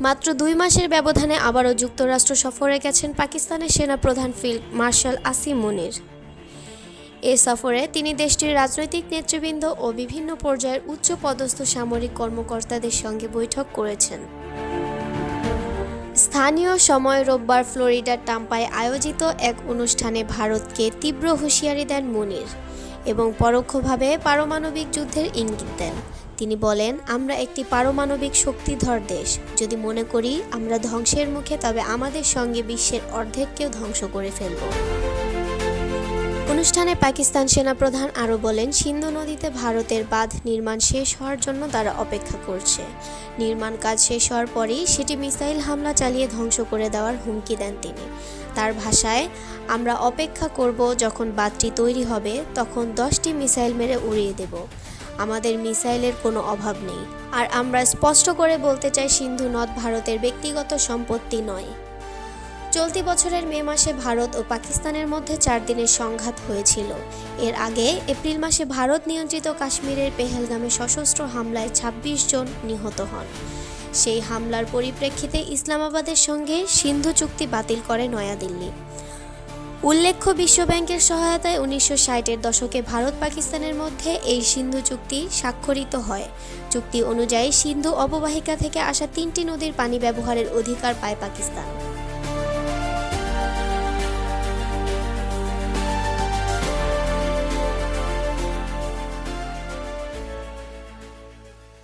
মাত্র দুই মাসের ব্যবধানে আবারও যুক্তরাষ্ট্র সফরে গেছেন পাকিস্তানের সেনাপ্রধান ফিল্ড মার্শাল আসিম মুনির। এ সফরে তিনি দেশটির রাজনৈতিক নেতৃবৃন্দ ও বিভিন্ন পর্যায়ের উচ্চ পদস্থ সামরিক কর্মকর্তাদের সঙ্গে বৈঠক করেছেন। স্থানীয় সময় রোববার ফ্লোরিডার টাম্পায় আয়োজিত এক অনুষ্ঠানে ভারতকে তীব্র হুঁশিয়ারি দেন মুনির এবং পরোক্ষভাবে পারমাণবিক যুদ্ধের ইঙ্গিত দেন। তিনি বলেন, আমরা একটি পারমাণবিক শক্তিধর দেশ। যদি মনে করি আমরা ধ্বংসের মুখে, তবে আমাদের সঙ্গে বিশ্বের অর্ধেককেও ধ্বংস করে ফেলব। অনুষ্ঠানে পাকিস্তান সেনাপ্রধান আরও বলেন, সিন্ধু নদীতে ভারতের বাঁধ নির্মাণ শেষ হওয়ার জন্য তারা অপেক্ষা করছে। নির্মাণ কাজ শেষ হওয়ার পরই সেটি মিসাইল হামলা চালিয়ে ধ্বংস করে দেওয়ার হুমকি দেন তিনি। তার ভাষায়, আমরা অপেক্ষা করব যখন বাঁধটি তৈরি হবে, তখন দশটি মিসাইল মেরে উড়িয়ে দেব। আমাদের মিসাইলের কোনো অভাব নেই। আর আমরা স্পষ্ট করে বলতে চাই সিন্ধু নদ ভারতের ব্যক্তিগত সম্পত্তি নয়। চলতি বছরের মে মাসে ভারত ও পাকিস্তানের মধ্যে চার দিনের সংঘাত হয়েছিল। এর আগে এপ্রিল মাসে ভারত নিয়ন্ত্রিত কাশ্মীরের পেহেলগামে সশস্ত্র হামলায় ২৬ জন নিহত হন। সেই হামলার পরিপ্রেক্ষিতে ইসলামাবাদের সঙ্গে সিন্ধু চুক্তি বাতিল করে নয়াদিল্লি। উল্লেখ্য, বিশ্বব্যাংকের সহায়তায় উনিশশো ষাটের দশকে ভারত পাকিস্তানের মধ্যে এই সিন্ধু চুক্তি স্বাক্ষরিত হয়। চুক্তি অনুযায়ী সিন্ধু অববাহিকা থেকে আসা তিনটি নদীর পানি ব্যবহারের অধিকার পায় পাকিস্তান।